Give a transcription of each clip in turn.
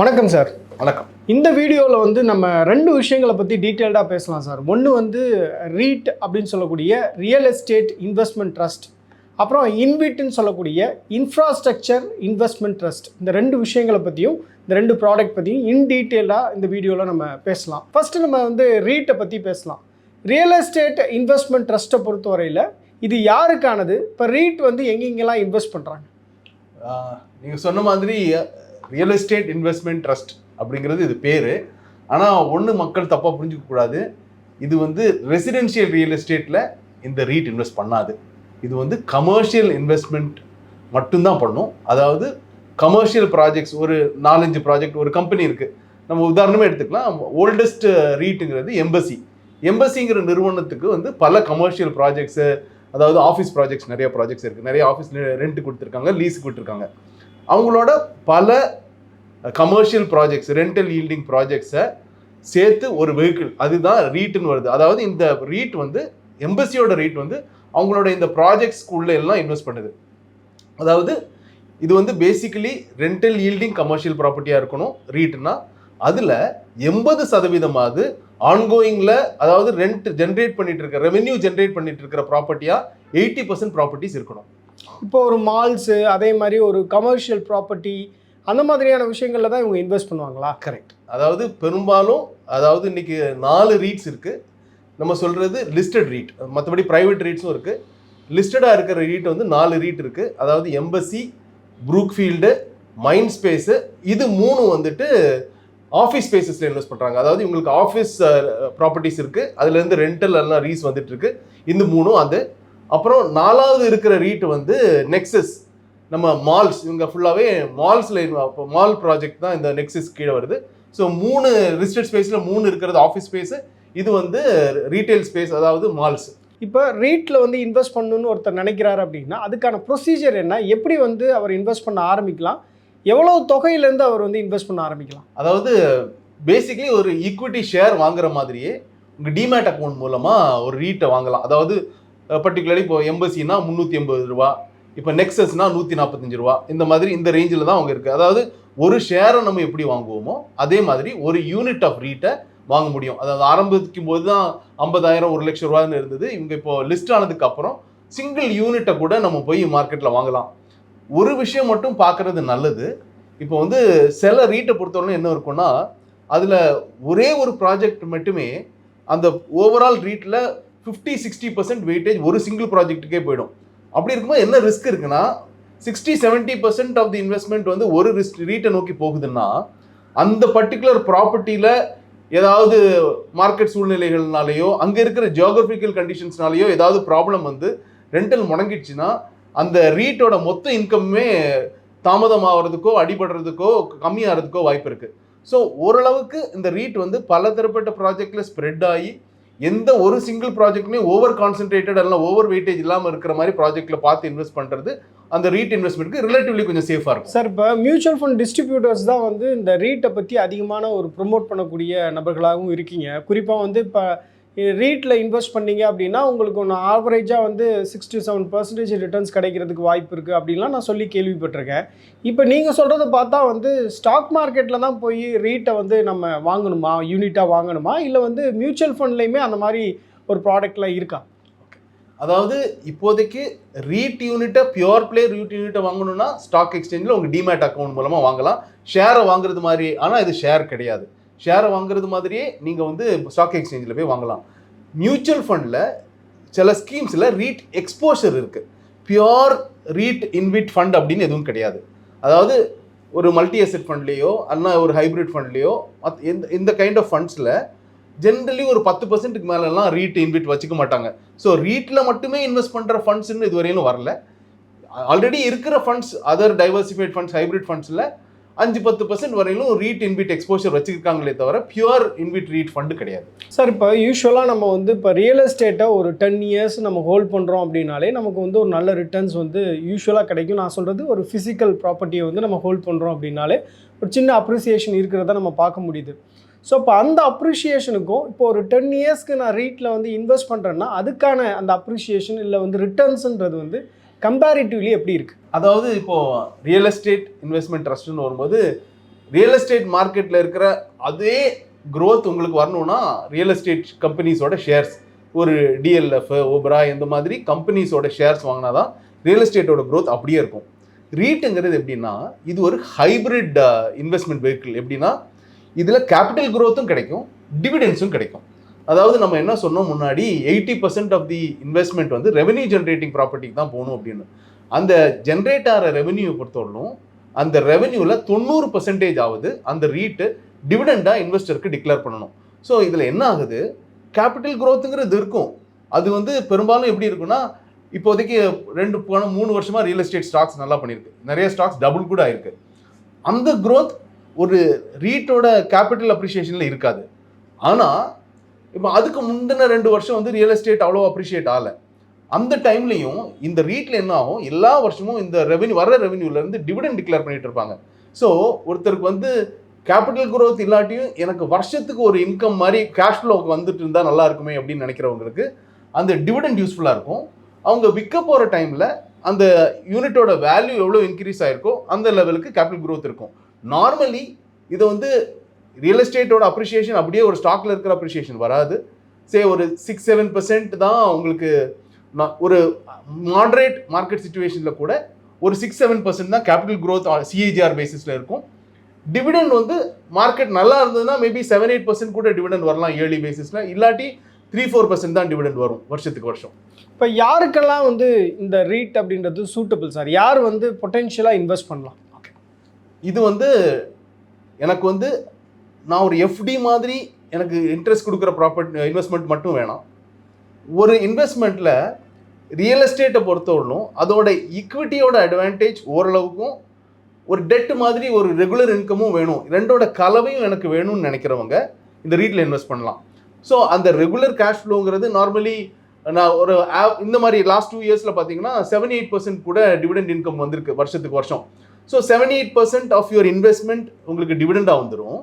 வணக்கம் சார் வணக்கம். இந்த வீடியோவில் வந்து நம்ம ரெண்டு விஷயங்களை பற்றி டீட்டெயில்டாக பேசலாம் சார் ஒன்று வந்து ரீட் அப்படின்னு சொல்லக்கூடிய ரியல் எஸ்டேட் இன்வெஸ்ட்மெண்ட் ட்ரஸ்ட் அப்புறம் இன்விட்னு சொல்லக்கூடிய இன்ஃப்ராஸ்ட்ரக்சர் இன்வெஸ்ட்மெண்ட் ட்ரஸ்ட் இந்த ரெண்டு விஷயங்களை பற்றியும் இந்த ரெண்டு ப்ராடக்ட் பற்றியும் இன் டீட்டெயிலாக இந்த வீடியோவில் நம்ம பேசலாம். ஃபஸ்ட்டு நம்ம வந்து ரீட்டை பற்றி பேசலாம். ரியல் எஸ்டேட் இன்வெஸ்ட்மெண்ட் ட்ரஸ்ட்டை பொறுத்தவரையில் இது யாருக்கானது? இப்போ ரீட் வந்து எங்கெங்கெல்லாம் இன்வெஸ்ட் பண்ணுறாங்க நீங்கள் சொன்ன மாதிரி ரியல் எஸ்டேட் இன்வெஸ்ட்மெண்ட் ட்ரஸ்ட் அப்படிங்கிறது இது பேர். ஆனால் ஒன்று மக்கள் தப்பாக புரிஞ்சிக்கக்கூடாது இது வந்து ரெசிடென்ஷியல் ரியல் எஸ்டேட்டில் இந்த ரீட் இன்வெஸ்ட் பண்ணாது. இது வந்து கமர்ஷியல் இன்வெஸ்ட்மெண்ட் மட்டும்தான் பண்ணும். அதாவது கமர்ஷியல் ப்ராஜெக்ட்ஸ் ஒரு நாலஞ்சு ப்ராஜெக்ட் ஒரு கம்பெனி இருக்குது நம்ம உதாரணமே எடுத்துக்கலாம். ஓல்டஸ்ட் ரீட்டுங்கிறது எம்பசி எம்பசிங்கிற நிறுவனத்துக்கு வந்து பல கமர்ஷியல் ப்ராஜெக்ட்ஸு அதாவது ஆஃபீஸ் ப்ராஜெக்ட்ஸ் நிறைய ப்ராஜெக்ட்ஸ் இருக்குது நிறைய ஆஃபீஸ் ரெண்ட் கொடுத்துருக்காங்க லீஸ் கொடுத்துருக்காங்க. அவங்களோட பல கமர்ஷியல் ப்ராஜெக்ட்ஸ் ரெண்டல் ஈல்டிங் ப்ராஜெக்ட்ஸை சேர்த்து ஒரு வெஹிக்கிள் அதுதான் ரீட்டுன்னு வருது. அதாவது இந்த ரீட் வந்து எம்பசியோட ரீட் வந்து அவங்களோட இந்த ப்ராஜெக்ட்ஸ்குள்ளே எல்லாம் இன்வெஸ்ட் பண்ணுது. அதாவது இது வந்து பேசிக்கலி ரெண்டல் ஈல்டிங் கமர்ஷியல் ப்ராப்பர்ட்டியாக இருக்கணும் ரீட்னா அதில் எண்பது சதவீதமாவது ஆன்கோயிங்கில் அதாவது ரெண்ட் ஜென்ரேட் பண்ணிட்டு இருக்க ரெவென்யூ ஜென்ரேட் பண்ணிட்டு இருக்கிற ப்ராப்பர்ட்டியாக எயிட்டி பர்சன்ட் ப்ராப்பர்ட்டிஸ் இருக்கணும். இப்போ ஒரு மால்ஸு அதே மாதிரி ஒரு கமர்ஷியல் ப்ராப்பர்ட்டி அந்த மாதிரியான விஷயங்களில் தான் இவங்க இன்வெஸ்ட் பண்ணுவாங்களா? கரெக்ட் அதாவது பெரும்பாலும் அதாவது இன்னைக்கு நாலு ரீட்ஸ் இருக்குது நம்ம சொல்கிறது லிஸ்டட் ரீட் மற்றபடி ப்ரைவேட் ரீட்ஸும் இருக்குது லிஸ்டடாக இருக்கிற ரீட் வந்து நாலு ரீட் இருக்குது அதாவது எம்பசி ப்ரூக்ஃபீல்டு மைண்ட் ஸ்பேஸு இது மூணு வந்துட்டு ஆஃபீஸ் ஸ்பேசஸில் இன்வெஸ்ட் பண்ணுறாங்க அதாவது இவங்களுக்கு ஆஃபீஸ் ப்ராப்பர்ட்டிஸ் இருக்குது அதுலேருந்து ரெண்டல் எல்லாம் ரீஸ் வந்துட்டு இருக்கு. இந்த மூணும் அது. அப்புறம் நாலாவது இருக்கிற ரீட் வந்து நெக்ஸஸ் நம்ம மால்ஸ் இவங்க ஃபுல்லாகவே மால்ஸில் மால் ப்ராஜெக்ட் தான் இந்த நெக்ஸஸ் கீழே வருது. ஸோ மூணு ரிஸ்டட் ஸ்பேஸில் மூணு இருக்கிறது ஆஃபீஸ் ஸ்பேஸு இது வந்து ரீட்டைல் ஸ்பேஸ் அதாவது மால்ஸ் இப்போ ரீட்டில் வந்து இன்வெஸ்ட் பண்ணணும்னு ஒருத்தர் நினைக்கிறாரு அப்படின்னா அதுக்கான ப்ரொசீஜர் என்ன? எப்படி வந்து அவர் இன்வெஸ்ட் பண்ண ஆரம்பிக்கலாம்? எவ்வளோ தொகையிலேருந்து அவர் வந்து இன்வெஸ்ட் பண்ண ஆரம்பிக்கலாம்? அதாவது பேசிக்கலி ஒரு ஈக்விட்டி ஷேர் வாங்குற மாதிரியே உங்கள் டிமேட் அக்கௌண்ட் மூலமாக ஒரு ரீட்டை வாங்கலாம். அதாவது பர்டிகுலர்லி இப்போ எம்பசினா முந்நூற்றி எண்பது ரூபா இப்போ நெக்ஸஸ்னா நூற்றி நாற்பத்தஞ்சு ரூபா. இந்த மாதிரி இந்த ரேஞ்சில் தான் அவங்க இருக்குது அதாவது ஒரு ஷேரை நம்ம எப்படி வாங்குவோமோ அதே மாதிரி ஒரு யூனிட் ஆஃப் ரீட்டை வாங்க முடியும். அதாவது ஆரம்பிக்கும் போது தான் ஐம்பதாயிரம் ஒரு லட்சம் ரூபான்னு இருந்தது. இவங்க இப்போ லிஸ்ட் ஆனதுக்கு அப்புறம் சிங்கிள் யூனிட்டை கூட நம்ம போய் மார்க்கெட்டில் வாங்கலாம். ஒரு விஷயம் மட்டும் பார்க்குறது நல்லது. இப்போ வந்து சில ரீட்டை பொறுத்தவரை என்ன இருக்கும்னா அதில் ஒரே ஒரு ப்ராஜெக்ட் மட்டுமே அந்த ஓவரால் ரீட்டில் ஃபிஃப்டி சிக்ஸ்டி பர்சன்ட் வெயிட்டேஜ் ஒரு சிங்கிள் ப்ராஜெக்ட்டுக்கே போயிடும். அப்படி இருக்கும்போது என்ன ரிஸ்க் இருக்குன்னா sixty seventy percent of the investment வந்து ஒரு ரிஸ்க் ரீட்டை நோக்கி போகுதுன்னா அந்த பர்டிகுலர் ப்ராப்பர்ட்டியில் ஏதாவது மார்க்கெட் சூழ்நிலைகள்னாலேயோ அங்கே இருக்கிற ஜியோகிராஃபிக்கல் கண்டிஷன்ஸ்னாலேயோ ஏதாவது ப்ராப்ளம் வந்து ரெண்டல் முடங்கிடுச்சுன்னா அந்த ரீட்டோட மொத்த இன்கம்மே தாமதமாகிறதுக்கோ அடிபடுறதுக்கோ கம்மியாகிறதுக்கோ வாய்ப்பு இருக்குது ஸோ ஓரளவுக்கு இந்த ரீட் வந்து பல தரப்பட்ட ப்ராஜெக்டில் ஸ்ப்ரெட் ஆகி எந்த ஒரு சிங்கிள் ப்ராஜெக்ட்லையும் ஓவர் கான்சென்ட்ரேட்டட் எல்லாம் ஓவர் வெயிட்டேஜ் இல்லாமல் இருக்கிற மாதிரி ப்ராஜெக்ட்டில் பார்த்து இன்வெஸ்ட் பண்ணுறது அந்த ரீட் இன்வெஸ்ட்மெண்ட்டுக்கு ரிலேட்டிவ்லி கொஞ்சம் சேஃபாக இருக்கும். சார் இப்போ மியூச்சுவல் ஃபண்ட் டிஸ்ட்ரிபியூட்டர்ஸ் தான் வந்து இந்த ரீட்டை பற்றி அதிகமான ஒரு ப்ரொமோட் பண்ணக்கூடிய நபர்களாகவும் இருக்கீங்க. குறிப்பாக வந்து இப்போ ரீட்டில் இன்வெஸ்ட் பண்ணீங்க அப்படின்னா உங்களுக்கு ஒன்று ஆவரேஜாக வந்து six to seven percentage returns கிடைக்கிறதுக்கு வாய்ப்பு இருக்குது அப்படின்லாம் நான் சொல்லி கேள்விப்பட்டிருக்கேன். இப்போ நீங்கள் சொல்கிறத பார்த்தா வந்து ஸ்டாக் மார்க்கெட்டில் தான் போய் ரீட்டை வந்து நம்ம வாங்கணுமா? யூனிட்டாக வாங்கணுமா? இல்லை வந்து மியூச்சுவல் ஃபண்ட்லேயுமே அந்த மாதிரி ஒரு ப்ராடக்ட்லாம் இருக்கா? அதாவது இப்போதைக்கு ரீட் யூனிட்டை பியோர் பிளே ரீட் யூனிட்டை வாங்கணும்னா ஸ்டாக் எக்ஸ்சேஞ்சில் உங்கள் டிமேட் அக்கௌண்ட் மூலமாக வாங்கலாம். ஷேரை வாங்குறது மாதிரி. ஆனால் இது ஷேர் கிடையாது. ஷேரை வாங்குறது மாதிரியே நீங்கள் வந்து ஸ்டாக் எக்ஸ்சேஞ்சில் போய் வாங்கலாம். மியூச்சுவல் ஃபண்டில் சில ஸ்கீம்ஸில் ரீட் எக்ஸ்போஷர் இருக்குது பியோர் ரீட் இன்விட் ஃபண்ட் அப்படின்னு எதுவும் கிடையாது. அதாவது ஒரு மல்டி அசெட் ஃபண்ட்லேயோ அல்ல ஒரு ஹைப்ரிட் ஃபண்ட்லேயோ இந்த இந்த கைண்ட் ஆஃப் ஃபண்ட்ஸில் ஜென்ரலி ஒரு பத்து பர்சன்ட்டுக்கு மேலெல்லாம் ரீட் இன்விட் வச்சுக்க மாட்டாங்க. ஸோ ரீட்டில் மட்டுமே இன்வெஸ்ட் பண்ணுற ஃபண்ட்ஸ்னு இதுவரையிலும் வரல. ஆல்ரெடி இருக்கிற funds other diversified funds hybrid ஃபண்ட்ஸில் அஞ்சு பத்து பர்சன்ட் வரையிலும் ரீட் இன்விட் எக்ஸ்போஷர் வச்சுருக்காங்களே தவிர பியூர் இன்விட் ரீட் ஃபண்டு கிடையாது. சார் இப்போ யூஸ்வலாக நம்ம வந்து இப்போ ரியல் எஸ்டேட்டை ஒரு டென் இயர்ஸ் நம்ம ஹோல்ட் பண்ணுறோம் அப்படின்னாலே நமக்கு வந்து ஒரு நல்ல ரிட்டர்ன்ஸ் வந்து யூஸ்வலாக கிடைக்கும். நான் சொல்கிறது ஒரு ஃபிசிக்கல் ப்ராப்பர்ட்டியை வந்து நம்ம ஹோல்ட் பண்ணுறோம் அப்படின்னாலே ஒரு சின்ன அப்ரிசியேஷன் இருக்கிறத நம்ம பார்க்க முடியுது. ஸோ இப்போ அந்த அப்ரிஷியேஷனுக்கும் இப்போ ஒரு டென் இயர்ஸ்க்கு நான் ரீட்டில் வந்து இன்வெஸ்ட் பண்ணுறேன்னா அதுக்கான அந்த அப்ரிஷியேஷன் இல்லை வந்து ரிட்டர்ன்ஸுன்றது வந்து கம்பேரிட்டிவ்லி எப்படி இருக்குது அதாவது இப்போ ரியல் எஸ்டேட் இன்வெஸ்ட்மெண்ட் ட்ரஸ்ட்னு வரும்போது ரியல் எஸ்டேட் மார்க்கெட்டில் இருக்கிற அதே க்ரோத் உங்களுக்கு வரணும்னா ரியல் எஸ்டேட் கம்பெனிஸோட ஷேர்ஸ் ஒரு டிஎல்எஃப் ஓபரா இந்த மாதிரி கம்பெனிஸோட ஷேர்ஸ் வாங்கினா தான் ரியல் எஸ்டேட்டோட க்ரோத் அப்படியே இருக்கும். ரீட்டுங்கிறது எப்படின்னா இது ஒரு ஹைபிரிட் இன்வெஸ்ட்மெண்ட் வெஹிக்கிள் எப்படின்னா இதில் கேபிட்டல் க்ரோத்தும் கிடைக்கும் டிவிடென்ஸும் கிடைக்கும். அதாவது நம்ம என்ன சொன்னோம் முன்னாடி eighty percent of the investment வந்து ரெவென்யூ ஜென்ரேட்டிங் ப்ராப்பர்ட்டிக்கு தான் போகணும் அப்படின்னு. அந்த ஜென்ரேட் ஆகிற ரெவென்யூ பொறுத்தவரைக்கும் அந்த ரெவென்யூவில் தொண்ணூறு பர்சன்டேஜ் ஆகுது அந்த ரீட்டு டிவிடெண்டாக இன்வெஸ்டருக்கு டிக்ளேர் பண்ணணும். ஸோ இதில் என்ன ஆகுது? கேபிட்டல் க்ரோத்துங்கிறது இருக்கும். அது வந்து பெரும்பாலும் எப்படி இருக்குன்னா இப்போதைக்கு ரெண்டு போன மூணு வருஷமாக ரியல் எஸ்டேட் ஸ்டாக்ஸ் நல்லா பண்ணியிருக்கு. நிறைய ஸ்டாக்ஸ் டபுள் கூட ஆயிருக்கு. அந்த க்ரோத் ஒரு ரீட்டோட கேபிட்டல் அப்ரிஷியேஷனில் இருக்காது. ஆனால் இப்போ அதுக்கு முந்தின ரெண்டு வருஷம் வந்து ரியல் எஸ்டேட் அவ்வளோ அப்ரிஷியேட் ஆகலை. அந்த டைம்லையும் இந்த ரீட்டில் என்ன ஆகும்? எல்லா வருஷமும் இந்த ரெவென்யூ வர ரெவென்யூலேருந்து டிவிடன் டிக்ளேர் பண்ணிட்டு இருப்பாங்க. ஸோ ஒருத்தருக்கு வந்து கேபிட்டல் குரோத் இல்லாட்டியும் எனக்கு வருஷத்துக்கு ஒரு இன்கம் மாதிரி கேஷ் ஃப்ளோக்கு வந்துட்டு இருந்தால் நல்லா இருக்குமே அப்படின்னு நினைக்கிறவங்களுக்கு அந்த டிவிடெண்ட் யூஸ்ஃபுல்லாக இருக்கும். அவங்க விற்க போகிற டைமில் அந்த யூனிட்டோட வேல்யூ எவ்வளோ இன்க்ரீஸ் ஆகிருக்கோ அந்த லெவலுக்கு கேபிட்டல் குரோத் இருக்கும். நார்மலி இதை வந்து ரியல் எஸ்டேட்டோட அப்ரிஷியேஷன் அப்படியே ஒரு ஸ்டாக்ல இருக்கிற அப்ரிஷியேஷன் வராது. சே ஒரு சிக்ஸ் செவன் பர்சன்ட் தான் உங்களுக்கு ஒரு மாடரேட் மார்க்கெட் சுச்சுவேஷனில் கூட ஒரு சிக்ஸ் செவன் பர்சன்ட் தான் கேபிட்டல் growth சிஏஜிஆர் பேசிஸில் இருக்கும். டிவிடெண்ட் வந்து மார்க்கெட் நல்லா இருந்ததுன்னா மேபி செவன் எயிட் பர்சன்ட் கூட டிவிடெண்ட் வரலாம் இயர்லி பேசிஸில் இல்லாட்டி த்ரீ ஃபோர் பர்சன்ட் தான் டிவிடெண்ட் வரும் வருஷத்துக்கு வருஷம். இப்போ யாருக்கெல்லாம் வந்து இந்த ரீட் அப்படின்றது சூட்டபிள் சார் யார் வந்து பொட்டென்ஷியலாக இன்வெஸ்ட் பண்ணலாம்? இது வந்து எனக்கு வந்து நான் ஒரு எஃப்டி மாதிரி எனக்கு இன்ட்ரெஸ்ட் கொடுக்குற ப்ராப்பர்ட்டி இன்வெஸ்ட்மெண்ட் மட்டும் வேணாம். ஒரு இன்வெஸ்ட்மெண்ட்டில் ரியல் எஸ்டேட்டை பொறுத்தவரையும் அதோட ஈக்விட்டியோட அட்வான்டேஜ் ஓரளவுக்கும் ஒரு டெட் மாதிரி ஒரு ரெகுலர் இன்கமும் வேணும். ரெண்டோட கலவையும் எனக்கு வேணும்னு நினைக்கிறவங்க இந்த ரீட்டில் இன்வெஸ்ட் பண்ணலாம். ஸோ அந்த ரெகுலர் கேஷ் ஃப்ளோங்கிறது நார்மலி நான் ஒரு ஆப் இந்த மாதிரி லாஸ்ட் டூ இயர்ஸில் பார்த்தீங்கன்னா செவன் எயிட் பர்சன்ட் கூட டிவிடெண்ட் இன்கம் வந்திருக்கு வருஷத்துக்கு வருஷம். So seven eight percent of your investment உங்களுக்கு டிவிடெண்டாக வந்துடும்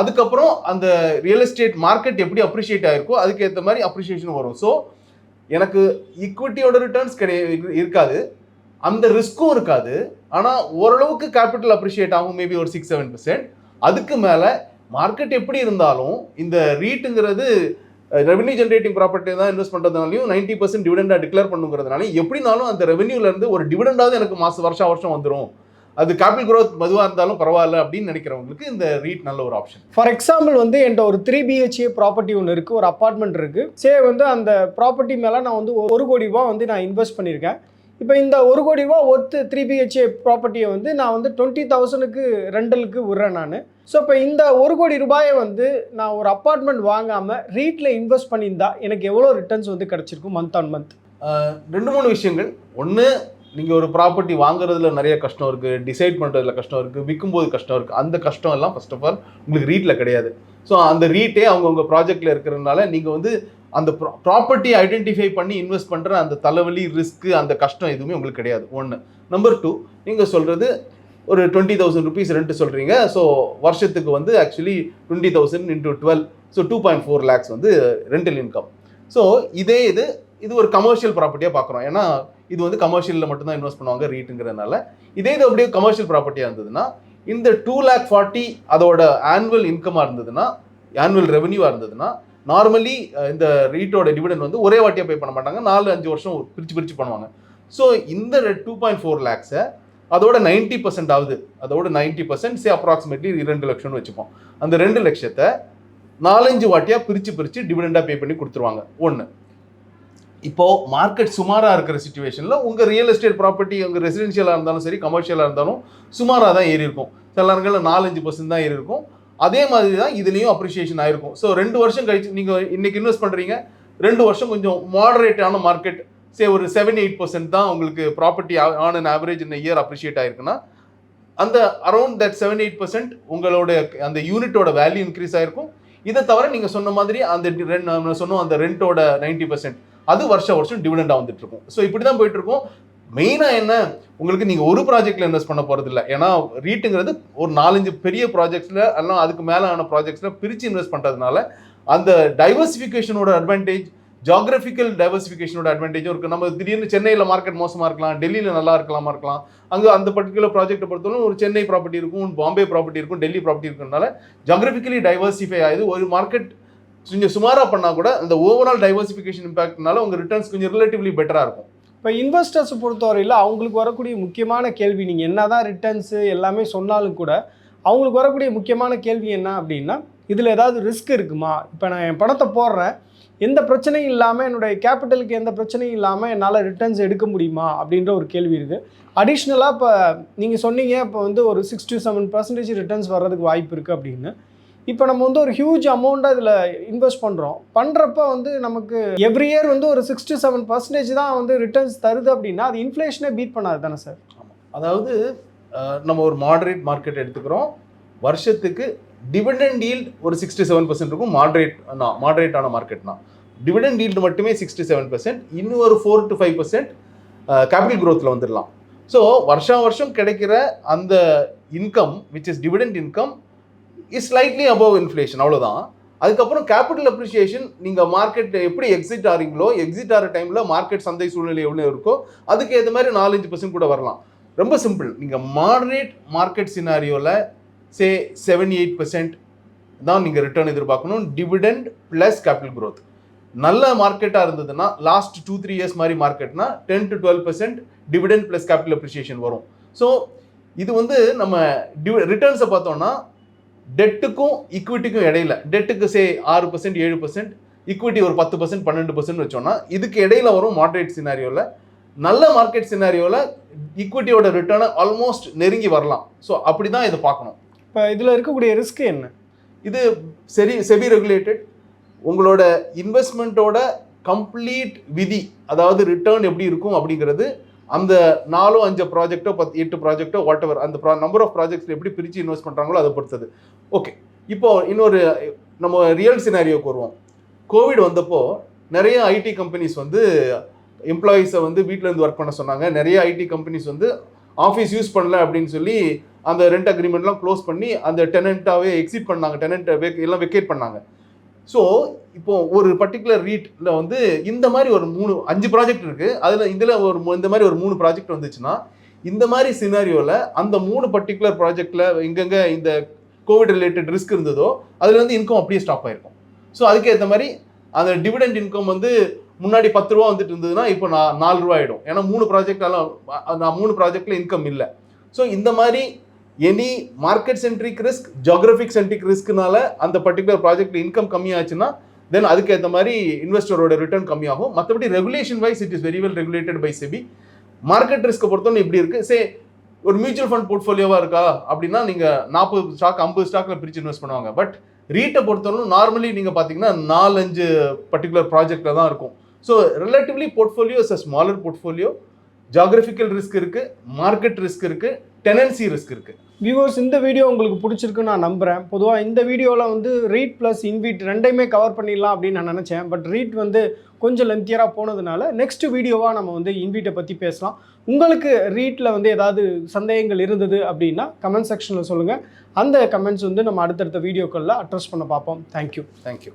அதுக்கப்புறம் அந்த ரியல் எஸ்டேட் மார்க்கெட் எப்படி அப்ரிஷியேட் ஆயிருக்கோ அதுக்கேற்ற மாதிரி அப்ரிஷியேஷன் வரும். ஸோ எனக்கு ஈக்விட்டியோட ரிட்டர்ன்ஸ் கிடையாது இருக்காது. அந்த ரிஸ்க்கும் இருக்காது. ஆனால் ஓரளவுக்கு கேபிட்டல் அப்ரிஷியேட் ஆகும் மேபி ஒரு சிக்ஸ் செவன் பர்சன்ட் அதுக்கு மேலே மார்க்கெட் எப்படி இருந்தாலும் இந்த ரீட்டுங்கிறது ரெவென்யூ ஜென்ரேட்டிங் ப்ராப்பர்ட்டி தான் இன்வெஸ்ட் பண்ணுறதுனாலையும் நைன்டி பர்சன்ட் டிவிடெண்டாக டிக்ளேர் பண்ணுங்கிறதுனால எப்படினாலும் அந்த ரெவென்யூலேருந்து ஒரு டிவிடெண்டாவது எனக்கு மாதம் வருஷம் வருஷம் வந்துடும் அது கேபிட்டல் growth மதுவாக இருந்தாலும் பரவாயில்ல அப்படின்னு நினைக்கிறவங்களுக்கு இந்த ரீட் நல்ல ஒரு ஆப்ஷன் ஃபார் எக்ஸாம்பிள் வந்து என்கிட்ட ஒரு த்ரீ பிஹெச்ஏ ப்ராப்பர்ட்டி ஒன்று இருக்குது ஒரு அப்பார்ட்மெண்ட் இருக்குது சே வந்து அந்த ப்ராப்பர்ட்டி மேலே நான் வந்து ஒரு கோடி ரூபா வந்து நான் இன்வெஸ்ட் பண்ணியிருக்கேன். இப்போ இந்த ஒரு கோடி ரூபா ஒர்த்து த்ரீ பிஹெச்ஏ ப்ராப்பர்ட்டியை வந்து நான் வந்து டுவெண்ட்டி தௌசண்ட்க்கு ரெண்டலுக்கு விடுறேன் நான். ஸோ இப்போ இந்த ஒரு கோடி ரூபாயை வந்து நான் ஒரு அப்பார்ட்மெண்ட் வாங்காமல் ரீட்டில் இன்வெஸ்ட் பண்ணியிருந்தா எனக்கு எவ்வளோ ரிட்டர்ன்ஸ் வந்து கிடச்சிருக்கும் மந்த் ஆன் மந்த் ரெண்டு மூணு விஷயங்கள். ஒன்று நீங்கள் ஒரு ப்ராப்பர்ட்டி வாங்குறதுல நிறைய கஷ்டம் இருக்குது டிசைட் பண்ணுறதுல கஷ்டம் இருக்குது விற்கும்போது கஷ்டம் இருக்குது அந்த கஷ்டம் எல்லாம் ஃபர்ஸ்ட் ஆஃப் ஆல் உங்களுக்கு ரீட்டில் கிடையாது. ஸோ அந்த ரீட்டே அவங்கவுங்க ப்ராஜெக்டில் இருக்கிறதுனால நீங்கள் வந்து அந்த ப்ராப்பர்ட்டி ஐடென்டிஃபை பண்ணி இன்வெஸ்ட் பண்ணுற அந்த தலைவலி ரிஸ்க்கு அந்த கஷ்டம் எதுவுமே உங்களுக்கு கிடையாது. ஒன்று நம்பர் டூ நீங்கள் சொல்கிறது ஒரு டுவெண்ட்டி தௌசண்ட் ருபீஸ் ரெண்ட்டு சொல்கிறீங்க ஸோ வருஷத்துக்கு வந்து actually twenty thousand into twelve so two point four lakhs வந்து ரெண்டல் இன்கம் ஸோ இதே இது இது ஒரு கமர்ஷியல் ப்ராப்பர்ட்டியாக பார்க்குறோம் ஏன்னா இது வந்து கமர்ஷியலில் மட்டும்தான் இன்வெஸ்ட் பண்ணுவாங்க ரீட்டுங்கிறதுனால இதே இது அப்படியே கமர்ஷியல் ப்ராப்பர்ட்டியாக இருந்ததுன்னா இந்த டூ லேக் ஃபார்ட்டி அதோட ஆனுவல் இன்கமாக இருந்ததுன்னா ஆனுவல் ரெவன்யூவாக இருந்ததுன்னா நார்மலி இந்த ரீட்டோட டிவிடன் வந்து ஒரே வாட்டியாக பே பண்ண மாட்டாங்க. நாலு அஞ்சு வருஷம் பிரித்து பிரித்து பண்ணுவாங்க. ஸோ இந்த டூ பாயிண்ட் ஃபோர் லேக்ஸை அதோட நைன்ட்டி பர்சன்ட் ஆகுது. அதோட நைன்ட்டி பர்சன்ட் சே அப்ராக்சிமேட்லி ரெண்டு லட்சம்னு வச்சுப்போம். அந்த ரெண்டு லட்சத்தை நாலஞ்சு வாட்டியாக பிரித்து பிரித்து டிவிடெண்டாக பே பண்ணி கொடுத்துருவாங்க. ஒன்று இப்போது மார்க்கெட் சுமாராக இருக்கிற சுச்சுவேஷனில் உங்கள் ரியல் எஸ்டேட் ப்ராப்பர்ட்டி உங்கள் ரெசிடென்ஷியலாக இருந்தாலும் சரி கமர்ஷியலாக இருந்தாலும் சுமாராக தான் ஏறி இருக்கும். சில நேரங்களில் நாலஞ்சு பர்சன்ட் தான் ஏறி இருக்கும். அதே மாதிரி தான் இதுலேயும் அப்ரிஷியேஷன் ஆயிருக்கும். ஸோ ரெண்டு வருஷம் கழிச்சு நீங்கள் இன்றைக்கி இன்வெஸ்ட் பண்ணுறீங்க ரெண்டு வருஷம் கொஞ்சம் மாடரேட்டான மார்க்கெட் சே ஒரு செவன் எயிட் பர்சன்ட் தான் உங்களுக்கு ப்ராப்பர்ட்டி ஆன் அன் ஆவரேஜ் இந்த இயர் அப்ரிஷியேட் ஆயிருக்குன்னா அந்த around that seven eight percent உங்களோட அந்த யூனிட்டோட வேல்யூ இன்க்ரீஸ் ஆயிருக்கும். இதை தவிர நீங்கள் சொன்ன மாதிரி அந்த ரெண்டு சொன்னோம் அந்த ரெண்டோட நைன்டி பர்சன்ட் அது வருஷம் வருஷம் டிவிடெண்டாக வந்துட்டு இருக்கும் ஸோ இப்படி தான் போயிட்டு இருக்கும் மெயினாக என்ன? உங்களுக்கு நீங்கள் ஒரு ப்ராஜெக்டில் இன்வெஸ்ட் பண்ண போகிறது இல்லை ஏன்னா ரீட்டுங்கிறது ஒரு நாலஞ்சு பெரிய ப்ராஜெக்ட்ஸில் எல்லாம் அதுக்கு மேலே ஆன ப்ராஜெக்ட்ஸில் பிரித்து இன்வெஸ்ட் பண்ணுறதுனால அந்த டைவர்சிஃபிகேஷனோட அட்வான்டேஜ் ஜாகிரபிக்கல் டைவர்சிஃபிகேஷனோட அட்வான்டேஜும் இருக்குது நம்ம திடீர்னு சென்னையில் மார்க்கெட் மோசமாக இருக்கலாம் டெல்லியில் நல்லா இருக்கலாமா இருக்கலாம். அங்கே அந்த பர்டிகுலர் ப்ராஜெக்ட்டை பொறுத்தவரை ஒரு சென்னை ப்ராப்பர்ட்டி இருக்கும் பாம்பே ப்ராப்பர்ட்டி இருக்கும் டெல்லி ப்ராப்பர்ட்டி இருக்கிறதுனால ஜாகிரபிக்கலி டைவர்சிஃபை ஆகுது ஒரு மார்க்கெட் கொஞ்சம் சுமாராக பண்ணால் கூட அந்த ஓவரால் டைவர்சிஃபிகேஷன் இம்பாக்ட்னால உங்கள் ரிட்டர்ன்ஸ் கொஞ்சம் ரிலேட்டிவ்லி பெட்டராக இருக்கும். இப்போ இன்வெஸ்டர்ஸ் பொறுத்தவரையில் அவங்களுக்கு வரக்கூடிய முக்கியமான கேள்வி நீங்கள் என்ன தான் ரிட்டர்ன்ஸு எல்லாமே சொன்னாலும் கூட அவங்களுக்கு வரக்கூடிய முக்கியமான கேள்வி என்ன அப்படின்னா இதில் ஏதாவது ரிஸ்க் இருக்குமா? இப்போ நான் என் பணத்தை போடுறேன். எந்த பிரச்சனையும் இல்லாமல் என்னுடைய கேபிட்டலுக்கு எந்த பிரச்சனையும் இல்லாமல் என்னால் ரிட்டர்ன்ஸ் எடுக்க முடியுமா? அப்படின்ற ஒரு கேள்வி இருக்குது அடிஷ்னலாக இப்போ நீங்கள் சொன்னீங்க இப்போ வந்து ஒரு six to seven percentage returns வர்றதுக்கு வாய்ப்பு இருக்குது அப்படின்னு. இப்போ நம்ம வந்து ஒரு ஹியூஜ் அமௌண்ட்டாக இதில் இன்வெஸ்ட் பண்ணுறோம் பண்ணுறப்ப வந்து நமக்கு எவ்ரி இயர் வந்து ஒரு சிக்ஸ் டு செவன் பர்சன்டேஜ் தான் வந்து ரிட்டர்ன்ஸ் தருது அப்படின்னா அது இன்ஃப்ளேஷனே பீட் பண்ணாது தானே சார் அதாவது நம்ம ஒரு மாடரேட் மார்க்கெட் எடுத்துக்கிறோம். வருஷத்துக்கு டிவிடெண்ட் ஈல்ட் ஒரு சிக்ஸ்டி செவன் பர்சன்ட் இருக்கும். மாடரேட் மாடரேட்டான மார்க்கெட்னா டிவிடெண்ட் ஈல்டு மட்டுமே சிக்ஸ்டி செவன் பர்சன்ட் இன்னும் ஒரு four to five percent capital க்ரோத்தில் வந்துடலாம். ஸோ வருஷம் வருஷம் கிடைக்கிற அந்த income which is dividend income is slightly above inflation அவ்வளோதான் அதுக்கப்புறம் கேபிட்டல் அப்ரிசியேஷன் நீங்கள் மார்க்கெட் எப்படி எக்ஸிட் ஆகிறீங்களோ எக்ஸிட் ஆகிற டைமில் மார்க்கெட் சந்தை சூழ்நிலை எவ்வளோ இருக்கோ அதுக்கு ஏற்ற மாதிரி நாலஞ்சு பர்சன்ட் கூட வரலாம். ரொம்ப சிம்பிள் நீங்கள் மாடரேட் மார்க்கெட் சினாரியோவில் சே செவன் எயிட் பர்சன்ட் தான் நீங்கள் ரிட்டர்ன் எதிர்பார்க்கணும். டிவிடெண்ட் ப்ளஸ் கேபிட்டல் க்ரோத் நல்ல மார்க்கெட்டாக இருந்ததுன்னா லாஸ்ட் டூ த்ரீ இயர்ஸ் மாதிரி மார்க்கெட்னா ten to twelve percent dividend plus capital appreciation வரும். ஸோ இது வந்து நம்ம டிவி ரிட்டர்ன்ஸை பார்த்தோம்னா டெட்டுக்கும் ஈக்விட்டிக்கும் இடையில டெட்டுக்கு சே ஆறு பர்சன்ட் ஏழு பர்சன்ட் ஈக்விட்டி ஒரு பத்து பர்சன்ட் பன்னெண்டு பர்சன்ட் வச்சோம்னா இதுக்கு இடையில வரும் மாடரேட் சினாரியோவில் நல்ல மார்க்கெட் சினாரியோவில் ஈக்விட்டியோட ரிட்டர்னை ஆல்மோஸ்ட் நெருங்கி வரலாம். ஸோ அப்படி தான் இதை பார்க்கணும். இப்போ இதில் இருக்கக்கூடிய ரிஸ்க் என்ன? இது சரி செபி ரெகுலேட்டட் உங்களோட இன்வெஸ்ட்மெண்ட்டோட கம்ப்ளீட் விதி அதாவது ரிட்டர்ன் எப்படி இருக்கும் அப்படிங்கிறது அந்த நாலோ அஞ்சு ப்ராஜெக்ட்டோ பத்து எட்டு ப்ராஜெக்ட்டோ வாட் எவர் அந்த நம்பர் ஆஃப் ப்ராஜெக்ட்ஸ் எப்படி பிரித்து இன்வெஸ்ட் பண்ணுறாங்களோ அதை பொறுத்தது. ஓகே இப்போ இன்னொரு நம்ம ரியல் சினாரியோக்கு வருவோம். கோவிட் வந்தப்போ நிறைய ஐடி கம்பெனிஸ் வந்து எம்ப்ளாயீஸை வந்து வீட்டிலேருந்து இருந்து ஒர்க் பண்ண சொன்னாங்க. நிறைய ஐடி கம்பெனிஸ் வந்து ஆஃபீஸ் யூஸ் பண்ணல அப்படின்னு சொல்லி அந்த ரெண்ட் அக்ரிமெண்ட்லாம் க்ளோஸ் பண்ணி அந்த டெனண்ட்டாகவே எக்ஸிட் பண்ணாங்க. டெனண்ட் எல்லாம் வெக்கேட் பண்ணாங்க. ஸோ இப்போ ஒரு பர்டிகுலர் ரீட்டில் வந்து இந்த மாதிரி ஒரு மூணு அஞ்சு ப்ராஜெக்ட் இருக்குது அதில் இதில் ஒரு இந்த மாதிரி ஒரு மூணு ப்ராஜெக்ட் வந்துச்சுன்னா இந்த மாதிரி சினாரியோவில் அந்த மூணு பர்டிகுலர் ப்ராஜெக்டில் எங்கெங்க இந்த கோவிட் ரிலேட்டட் ரிஸ்க் இருந்ததோ அதில் வந்து இன்கம் அப்படியே ஸ்டாப் ஆயிருக்கும். ஸோ அதுக்கேற்ற மாதிரி அந்த டிவிடெண்ட் இன்கம் வந்து முன்னாடி பத்து ரூபா வந்துட்டு இருந்ததுன்னா இப்போ நான் நாலு ரூபா ஆகிடும் ஏன்னா மூணு ப்ராஜெக்டெல்லாம் நான் மூணு ப்ராஜெக்டில் இன்கம் இல்லை. ஸோ இந்த மாதிரி any market centric risk geographic centric ரிஸ்க்னால அந்த பர்டிகுலர் ப்ராஜெக்ட் இன்கம் கம்மியாச்சுன்னா தென் அதுக்கேற்ற மாதிரி இன்வெஸ்டரோட ரிட்டர்ன் கம்மியாகும். மற்றபடி regulation wise it is very well regulated by SEBI market ரிஸ்க்கை பொறுத்தவரை இப்படி இருக்குது சே ஒரு மியூச்சுவல் ஃபண்ட் போர்ட்ஃபோலியோவாக இருக்கா? அப்படின்னா நீங்கள் நாற்பது ஸ்டாக் ஐம்பது ஸ்டாக்கில் பிரித்து இன்வெஸ்ட் பண்ணுவாங்க. பட் ரீட்டை பொறுத்தவரைக்கும் நார்மலி நீங்கள் பார்த்தீங்கன்னா நாலஞ்சு பர்டிகுலர் ப்ராஜெக்டில் தான் இருக்கும். So relatively portfolio is a smaller portfolio geographical risk இருக்கு மார்க்கெட் ரிஸ்க் இருக்கு டெனன்சி ரிஸ்க் இருக்கு. வியூவர்ஸ் இந்த வீடியோ உங்களுக்கு பிடிச்சிருக்குன்னு நான் நம்புகிறேன் பொதுவாக இந்த வீடியோவில் வந்து ரீட் ப்ளஸ் இன்வீட் ரெண்டையுமே கவர் பண்ணிடலாம் அப்படின்னு நான் நினச்சேன். பட் ரீட் வந்து கொஞ்சம் லென்த்தியராக போனதுனால நெக்ஸ்ட் வீடியோவாக நம்ம வந்து இன்வீட்டை பற்றி பேசலாம். உங்களுக்கு ரீட்டில் வந்து ஏதாவது சந்தேகங்கள் இருந்தது அப்படின்னா கமெண்ட் செக்ஷனில் சொல்லுங்கள் அந்த கமெண்ட்ஸ் வந்து நம்ம அடுத்தடுத்த வீடியோக்களில் அட்ரஸ் பண்ண பார்ப்போம். Thank you thank you